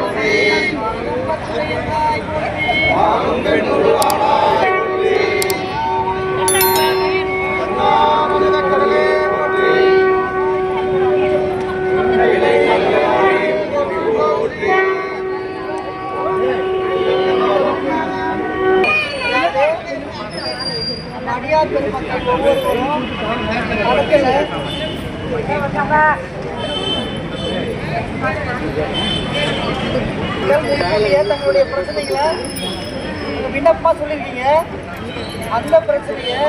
பெருமக்கள் ஒவ்வொருவரும் வழக்கில் தங்களுடைய பிரச்சனைகளை விண்ணப்பமாக சொல்லியிருக்கீங்க அந்த பிரச்சனையை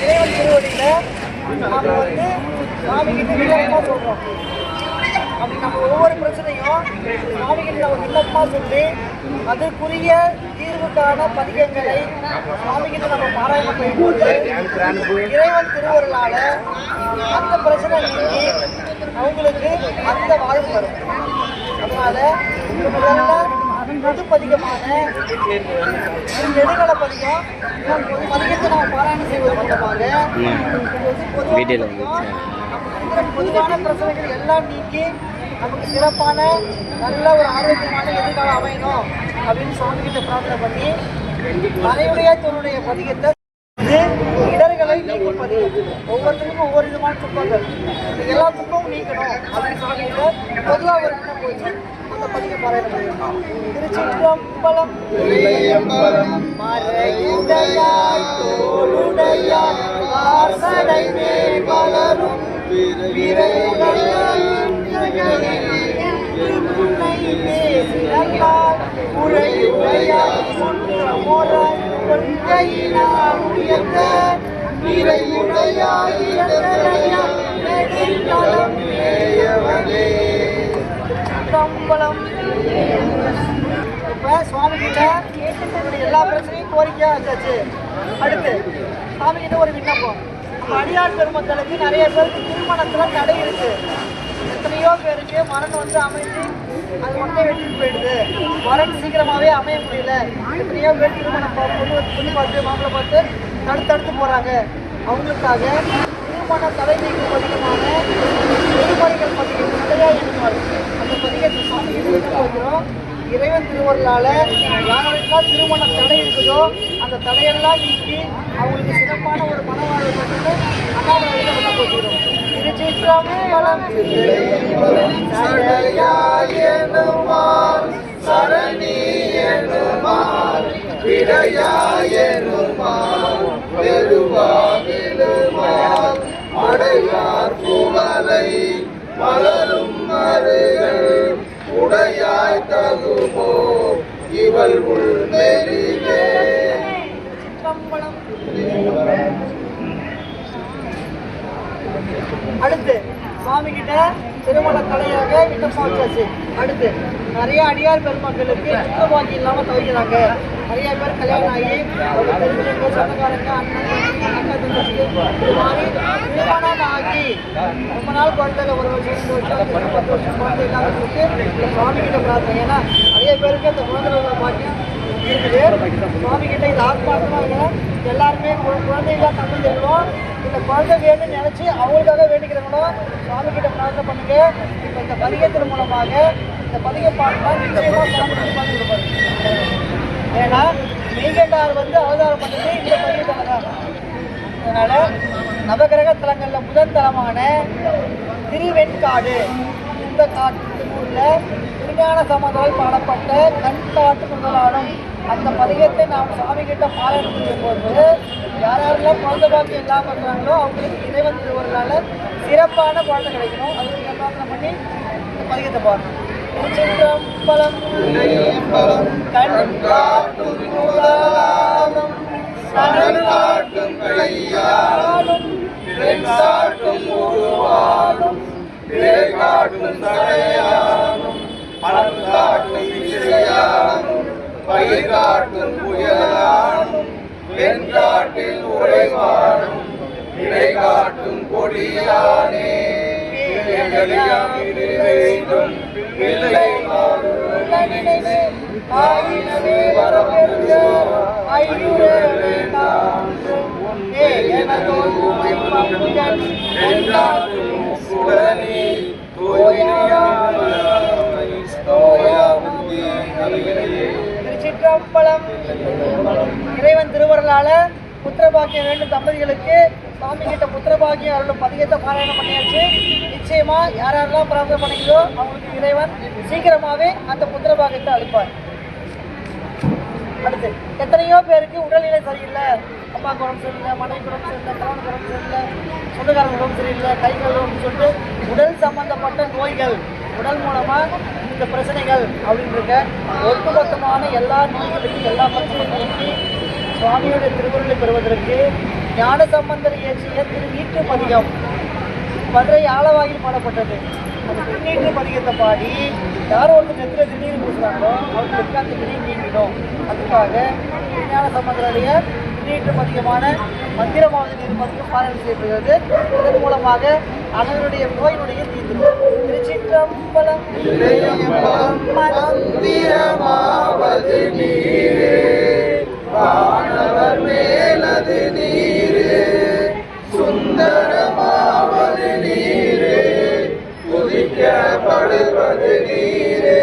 இறைவன் திருவடியில் நாம் வந்து சாமி விண்ணப்பமாக சொல்கிறோம் அப்படி நம்ம ஒவ்வொரு பிரச்சனையும் சாமி நம்ம விண்ணப்பமாக சொல்லி அதற்குரிய தீர்வுக்கான பதிகங்களை சாமி நம்ம பாராயணம் செய்யும்போது இறைவன் திருவருளால் அந்த பிரச்சனை நீங்கி அவங்களுக்கு அந்த வாழ்வு வரும். அதனால பொது பதிகமான நெடுகல பதிகம் பொது பதிகத்தை நம்ம பாராயணம் செய்வது மூலமாக பொதுவான பிரச்சனைகள் எல்லாம் நீக்கி நமக்கு சிறப்பான நல்ல ஒரு ஆரோக்கியமான எதிர்காலம் அமையணும் அப்படின்னு சுவாமி கிட்ட பிரார்த்தனை பண்ணி மறைவுடைய தன்னுடைய பதிகத்தை இடர்களை நீக்கும் ஒவ்வொருத்தருக்கும் ஒவ்வொரு விதமான துன்பங்கள் இந்த எல்லா துன்பமும் நீக்கணும் அப்படின்னு சொல்லிட்டு பொதுவாக ஒரு எண்ணம் போச்சு அந்த பதிக பாராயணம் பண்ணிருக்கோம் திருச்சிற்றம்பலம் மறையுடையாய் தோளுடையாய் வாசனை மேல் வளரும். உரையுடையாய் கொள்கையினால் உயர்ந்த நிறையுடையாய் இறந்தடையாய் கம்பளம் இப்போ சுவாமி கிட்ட உங்களுடைய எல்லா பிரச்சனையும் கோரிக்கையாக வச்சாச்சு அடுத்து சாமி கிட்ட ஒரு விண்ணப்பம் நம்ம அடியார் பெருமக்களுக்கு நிறைய பேருக்கு திருமணத்தில் தடை இருக்கு எத்தனையோ பேருக்கு மரணம் வந்து அமைஞ்சு அது ஒன்றே வெட்டிட்டு போயிடுது வரன் சீக்கிரமாகவே அமைய முடியல எத்தனையோ பேர் திருமணம் பா- பொண்ணு பொண்ணு பார்த்து மாப்பிள்ளை பார்த்து தடுத்தடுத்து போகிறாங்க அவங்களுக்காக திருமண தடை நீக்கும் பதிகமான திருமணிகள் பதிகம் நிறையா எழுதுவார் அந்த பதிகத்தை சுவாமி கிட்ட வைக்கிறோம் இறைவன் திருவருளால யாருக்கெல்லாம் திருமண தடை இருக்குதோ அந்த தடையெல்லாம் நீக்கி அவங்களுக்கு சிறப்பான ஒரு மனவாழ்வு கொடுத்து அண்ணாமலையில விட போகிறோம் திருச்சிற்றம்பலம் சடையாயனுமால் சரணி எனுமால் விடையாயனுமால் அடையார் புகழை மலரும் மருகள் உடையாய் தகுமோ இவள் உள்மெலிவே அடுத்து சுவாமி கிட்ட திருமண தடையாக விண்ணப்பம் அடுத்து நிறைய அடியார் பெருமக்களுக்கு சுத்தபாக்கி இல்லாமல் தவிக்கிறாங்க. நிறைய பேர் கல்யாணம் ஆகி தெரிஞ்சவங்க சொந்தக்காரங்க அண்ணன் ஆகி ரொம்ப நாள் குழந்தைல ஒரு வருஷம் ரெண்டு வருஷம் பத்து வருஷம் குழந்தை இல்லாதவங்களுக்கு இந்த சுவாமி கிட்ட பிரார்த்தனை. ஏன்னா நிறைய பேருக்கு அந்த குழந்தை பாக்கியம் இருக்குது. சுவாமி கிட்ட இது ஆத்மார்த்தமாக எல்லாருமே குழந்தைகளா தமிழ் செல்வோம் இந்த குழந்தை வேணும்னு நினைச்சு அவங்களுக்காக வேண்டிக்கிறவங்களும் சுவாமி கிட்ட பிரார்த்தனை பண்ணுங்க. இப்போ இந்த பதிகத்தின் மூலமாக இந்த பதிவை பாட்டுனா நிச்சயமா சுவாமி பார்த்து கொடுப்பாரு ஏன்னா மெய்கண்டார் வந்து அவதாரம் பண்ணது இந்த பதிகத்தில் தான் அதனால நவகிரக தலங்கள்ல முதல் தலமான திருவெண்காடு. இந்த காட்டு ஊர்ல திருஞான சம்பந்தரால் பாடப்பட்ட கண் காட்டு முதலாடும் அந்த பதிகத்தை நாம் சாமி கிட்ட பாராயணம் செய்யும் போது யார் யாரெல்லாம் குழந்தை பாக்கியம் இல்லாமல் இருக்கிறாங்களோ அவங்களுக்கு இறைவன் திருவருளால சிறப்பான குழந்தை கிடைக்கணும். அதுக்கு நீங்க பிரார்த்தனை பண்ணி இந்த பதிகத்தை பாருங்க திருச்சிற்றம்பலம் கண் காட்டும் முதலாடும் சரண் காட்டும் கையாலும் பெண் உருவாலும் பிறை காட்டும் தடையாலும் பணம் காட்டும் இசையாலும் பயிர் காட்டும் புயலானும் காட்டில் உழைவானும் இடை காட்டும் கொடியானே வேண்டும். இல்லை நாடு ஐநூறு வேண்டாம் உன்னே எனதோர் உமை இறைவன் திருவருளால புத்திரபாக்கிய வேண்டும் தம்பதிகளுக்கு சாமி கிட்ட புத்திரபாகியம் அருளும் பதிகத்தை பாராயணம் பண்ணியாச்சு. நிச்சயமா யார் யாரெல்லாம் பிரார்த்தனை பண்ணீங்களோ அவங்களுக்கு இறைவன் சீக்கிரமாகவே அந்த புத்திரபாகியத்தை அளிப்பார். அடுத்து எத்தனையோ பேருக்கு உடல்நிலை சரியில்லை. அம்மா உடம்பு சரியில்லை மனைவி உடம்பு சரியில்லை கணவன் உடம்பு சரியில்லை சொந்தக்காரன் உடம்பு சரியில்லை கைகள் உடம்பு சொல்லிட்டு உடல் சம்பந்தப்பட்ட நோய்கள் உடல் மூலமாக இந்த பிரச்சனைகள் அப்படின்னு இருக்க. ஒட்டுமொத்தமான எல்லா நோய்களுக்கும் எல்லா பிரச்சனையும் சுவாமியுடைய திருக்குறளை திருவுருளை பெறுவதற்கு ஞான சம்பந்தர் இயற்றிய திரு வீட்டு பதிகம். மதுரை ஆலவாயில் பாடப்பட்டது. அந்த திருநீட்டு பதிகத்தை பாடி யாரோ ஒருத்தர் நெத்திர திடீர்னு பூசுறாங்களோ அவங்களுக்கு அந்த திடீர் நீங்கிடும் அதுக்காக ஞான சம்பந்தருடைய திருநீட்டு பதிகமான மந்திரமாவது நீர் பதிகம் பாராயணம் செய்யப்படுகிறது. இதன் மூலமாக அனைவருடைய நோயினுடைய தீர்ந்துடும் திருச்சிற்றம்பலம் மந்திரமாவது நீரே. வானவர் மேலது நீரே சுந்தரமாவது நீரே துதிக்கப்படுவது நீரே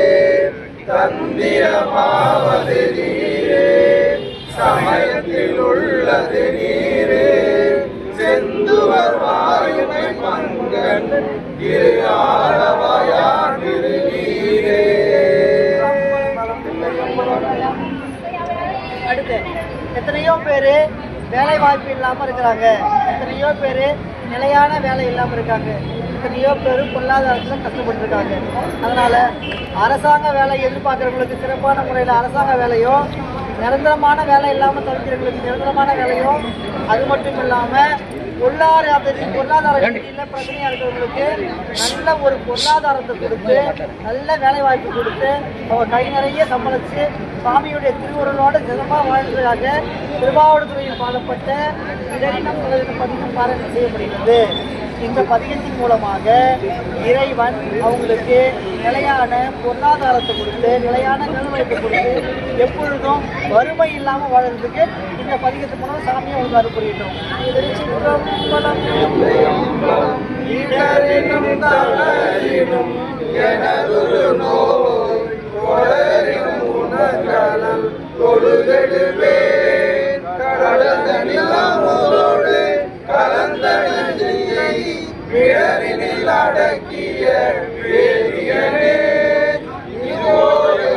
தந்திரமாவது நீரே சமயத்தில் உள்ளது நீரே செந்துவர் வாயுமை மங்கன் இரு ஆழ அடுத்து எத்தனையோ பேர் வேலை வாய்ப்பு இல்லாமல் இருக்கிறாங்க. எத்தனையோ பேர் நிலையான வேலை இல்லாமல் இருக்காங்க. எத்தனையோ பேர் பொருளாதாரத்தில் கஷ்டப்பட்டுருக்காங்க. அதனால் அரசாங்க வேலை எதிர்பார்க்குறவங்களுக்கு சிறப்பான முறையில் அரசாங்க வேலையும் நிரந்தரமான வேலை இல்லாமல் தவிர்க்கிறவங்களுக்கு நிரந்தரமான வேலையும் அது மட்டும் இல்லாமல் பொருளாதார பொருளாதார பிரச்சனையாக இருக்கிறவங்களுக்கு நல்ல ஒரு பொருளாதாரத்தை கொடுத்து நல்ல வேலை வாய்ப்பு கொடுத்து அவங்க கை நிறைய சம்பளித்து சுவாமியுடைய திருவுருளோட சிறப்பாக வாழ்ந்ததாக திருவாவூர்துறையில் பாடப்பட்ட இடரினம் முதலில் பதிகம் பாராயணம் செய்யப்படுகிறது. இந்த பதிகத்தின் மூலமாக இறைவன் அவங்களுக்கு நிலையான பொருளாதாரத்தை கொடுத்து நிலையான நிலவரத்தை கொடுத்து எப்பொழுதும் வறுமை இல்லாமல் வாழறதுக்கு இந்த பதிகத்தின் மூலம் சாமியை அவங்க அறுப்புரிட்டோம் திருச்சிற்றம்பலம். பிறரினில் அடக்கிய வேதியனே இதோடு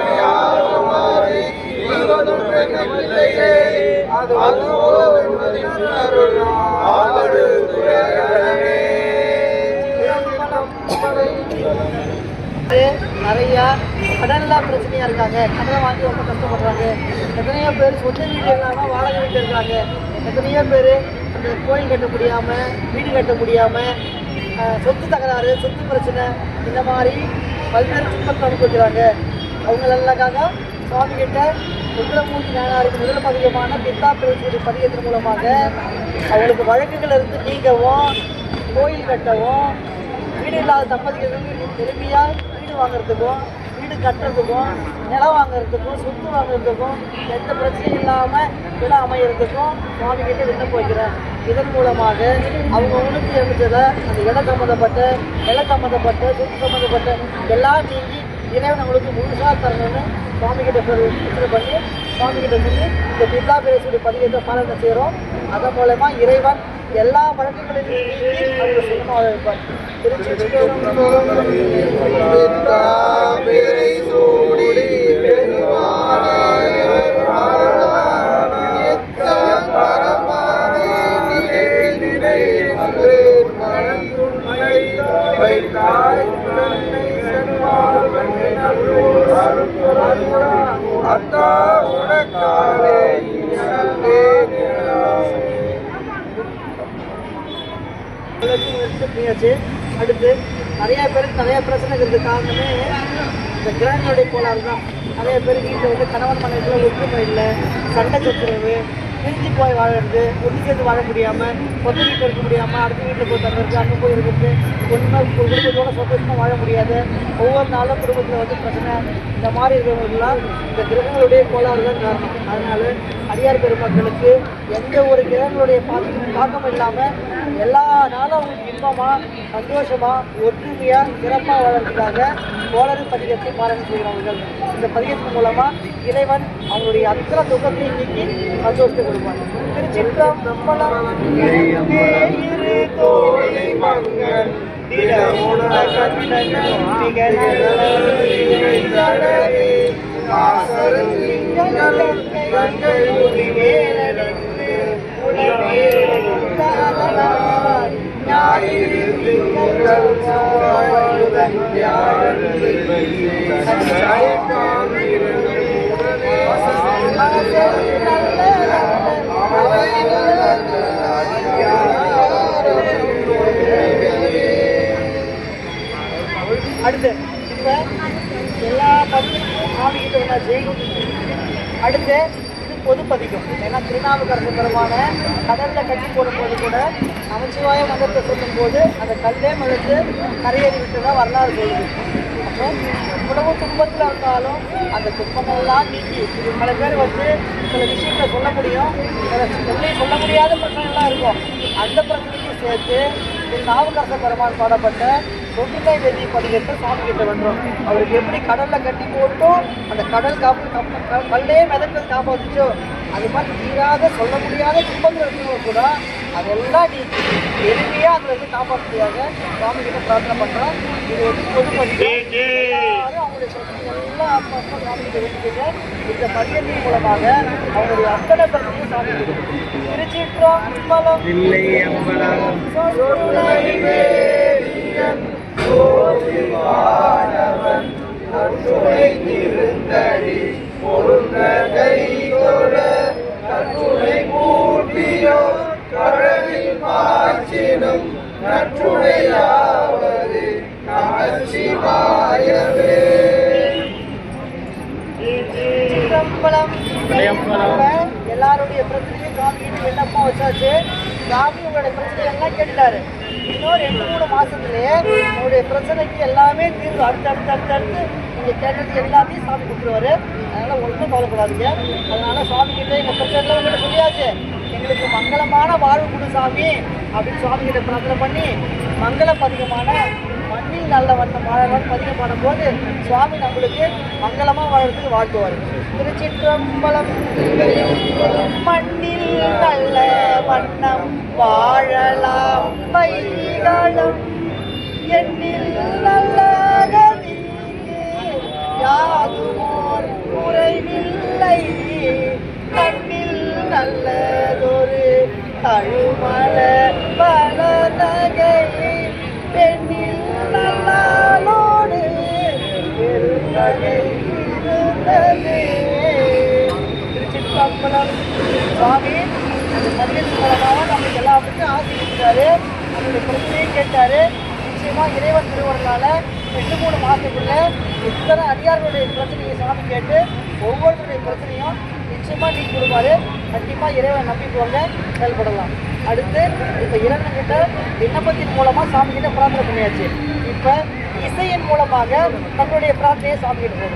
நிறைய கடன்லாம் பிரச்சனையா இருக்காங்க. கடனை வாங்கி ரொம்ப கஷ்டப்படுறாங்க. எத்தனையோ பேர் சொந்த வீடு இல்லாமல் வாடகை வீட்டில் இருக்காங்க. எத்தனையோ பேர் அந்த கோயில் கட்ட முடியாம வீடு கட்ட முடியாம சொத்து தகராறு சொத்து பிரச்சனை இந்த மாதிரி பல்வேறு துன்பத்தை அனுபவிக்கிறாங்க. அவங்களெல்லாக்காக சுவாமி கிட்ட முதலமூர்த்தி நாயனாருக்கு முதல் பதிகமான பித்தா பேசுவது பதிகத்தின் மூலமாக அவங்களுக்கு வழக்குகள் இருந்து நீங்கவும் கோயில் கட்டவும் வீடு இல்லாத தம்பதிகளுக்கு எளிமையாக வீடு வாங்குறதுக்கும் வீடு கட்டுறதுக்கும் நிலம் வாங்குறதுக்கும் சொத்து வாங்குறதுக்கும் எந்த பிரச்சனையும் இல்லாமல் இடம் அமையிறதுக்கும் சுவாமி கிட்ட விண்ணப்பம் வைக்கிறேன். இதன் மூலமாக அவங்க உணர்ச்சி இருந்ததை அந்த இடம் சம்மந்தப்பட்ட நில சம்மந்தப்பட்ட சொத்து சம்மந்தப்பட்ட எல்லாம் நீங்கி இறைவன் அவங்களுக்கு முழுசாக தரணும்னு சுவாமி கிட்ட சொல்லி பிரச்சனை பண்ணி சுவாமி கிட்ட சொல்லி இந்த பில்லா பேசுடைய பதிகத்தை பாலனை செய்கிறோம் அதன் மூலயமா இறைவன் எல்லா வழக்குகளையும் நீக்கி அவங்க சுகமாக இருப்பார் அத்தா உனக்காலே பண்ணியாச்சு அடுத்து நிறைய பேருக்கு நிறைய பிரச்சனை இருக்கிறது காரணமே இந்த கிரகங்களுடைய கோளாறு தான். நிறைய பேருக்கு வீட்டில் வந்து கணவன் மனைவியில் ஒற்றுமை இல்லை சண்டை சத்துறவு பிரிஞ்சு போய் வாழறது ஒன்று சேர்ந்து வாழ முடியாமல் சொந்த வீட்டில் இருக்க முடியாமல் அடுத்த வீட்டில் போய் தங்கிறது அங்கே போய் இருக்கிறது ஒன்றுமே குடும்பத்தோட சந்தோஷமாக வாழ முடியாது. ஒவ்வொரு நாளும் குடும்பத்தில் வந்து பிரச்சனை. இந்த மாதிரி இருக்கிறவங்களுக்குலாம் இந்த கிரகங்களுடைய கோளாறு தான் காரணம். அதனால் அடியார் பெருமக்களுக்கு எந்த ஒரு கிரகங்களுடைய பாதிப்பு தாக்கம் இல்லாமல் எல்லா நாளும் அவங்களுக்கு இன்பமாக சந்தோஷமாக ஒற்றுமையாக சிறப்பாக வளர்றதுக்காக கோளறு பதிகத்தை பாராயணம் செய்கிறவர்கள். இந்த பதிகத்தின் மூலமாக இறைவன் அவங்களுடைய அத்தனை துக்கத்தை நீக்கி சந்தோஷத்தை கொடுப்பார். திருச்சிற்றம்பலம் அடுத்து இப்ப எல்லா பதிவுக்கும் ஆவிகிட்ட வந்தாச்சு அடுத்து இது பொது பதிக்கும் திருநாவுக்கரசு பெருமான கடல்ல கட்டி போடும்போது கூட நமச்சிவாய மதத்தை சொல்லும் போது அந்த கல்லே மதத்து கரையேறி விட்டதா வரலாறு சொல்லுது. அப்போ இவ்வளவு துன்பத்தில் இருந்தாலும் அந்த துன்பமெல்லாம் நீக்கி பல பேர் வந்து சில விஷயங்களை சொல்ல முடியும். சில சொல்ல சொல்ல முடியாத பிரச்சனைலாம் இருக்கும். அந்த பிரச்சனைக்கும் சேர்த்து திருநாவுக்கரச பெருமான் பாடப்பட்ட தொண்டிலை வெள்ளி பதிகத்தை சாமி கிட்ட வந்துடும் அவருக்கு எப்படி கடல்ல கட்டி போட்டோ அந்த கடல் காப்பு கல்லே மிதக்கிறது காப்பாத்துச்சோ அது மாதிரி தீராத சொல்ல முடியாத துன்பங்கள் இருக்கிறவங்க கூட அதெல்லாம் நீ எளிமையா அதுல இருந்து காப்பாற்றுறதுக்காக சுவாமி கிட்ட பிரார்த்தனை பண்றோம். இது வந்து பொது எல்லாரும் அவங்களுடைய பிரச்சனை எல்லாம் அப்பா அப்பா சுவாமி கிட்ட வேண்டிக்கிட்டு இந்த பதியத்தின் மூலமாக அவங்களுடைய அத்தனை பிரச்சனையும் சாமி கிட்ட திருச்சிற்றம்பலம். இல்லை அம்பலம். திருந்தடி பொருந்த கைதொழ கட்டுரை மூட்டியோ கடலில் மாற்றிடும் நற்றுணையாவது நமச்சிவாயவே சிதம்பரம் இப்ப எல்லாருடைய பிரச்சனையும் காமிக்கிட்டு விண்ணப்பம் வச்சாச்சு? சாமி உங்களுடைய பிரச்சனை எல்லாம் கேட்டுட்டாரு. இன்னும் ரெண்டு மூணு மாசத்துலயே உங்களுடைய பிரச்சனைக்கு எல்லாமே தீர்வு. அடுத்து அடுத்து அடுத்து அடுத்து. நீங்க கேட்டது எல்லாத்தையும் சாமி கொடுத்துருவாரு அதனால கவலைப்படாதீங்க அதனால சுவாமி கிட்ட எங்க பிரச்சனை உங்கள்கிட்ட சொல்லியாச்சு. எங்களுக்கு மங்களமான வாழ்வு கொடு சாமி அப்படின்னு சுவாமி கிட்ட பிரார்த்தனை பண்ணி மங்கள பதிகமான மண்ணில் நல்ல வண்ணம் வாழலாம் பதிகம் பண்ணும்போது சுவாமி நம்மளுக்கு மங்களமா வாழ்றதுக்கு வாழ்த்துவார். திருச்சிற்றம்பலம் மண்ணில் நல்ல வண்ணம் வாழலாம். பைகளம் எண்ணில் நல்ல சுவாமி அந்த சர்வீஸ் மூலமாக நம்மளுக்கு எல்லாத்துக்கும் ஆசிரியிருக்காரு நம்மளுடைய பிரச்சனையும் கேட்டாரு. நிச்சயமா இறைவன் திருவருளால ரெண்டு மூணு மாசத்துக்குள்ள இத்தனை அடியார்களுடைய பிரச்சனையை சாமி கேட்டு ஒவ்வொருத்தருடைய பிரச்சனையும் நிச்சயமா நீக்கி கொடுப்பாரு. கண்டிப்பா இறைவன் நம்பி செயல்படலாம். அடுத்து இப்ப இரண்டு கிட்ட விண்ணப்பத்தின் மூலமா சாமி கிட்ட பிரார்த்தனை பண்ணியாச்சு. இப்ப இசையின் மூலமாக தன்னுடைய பிரார்த்தனையை சாமி கிட்ட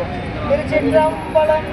திருச்சி திருச்சிற்றம்பலம்.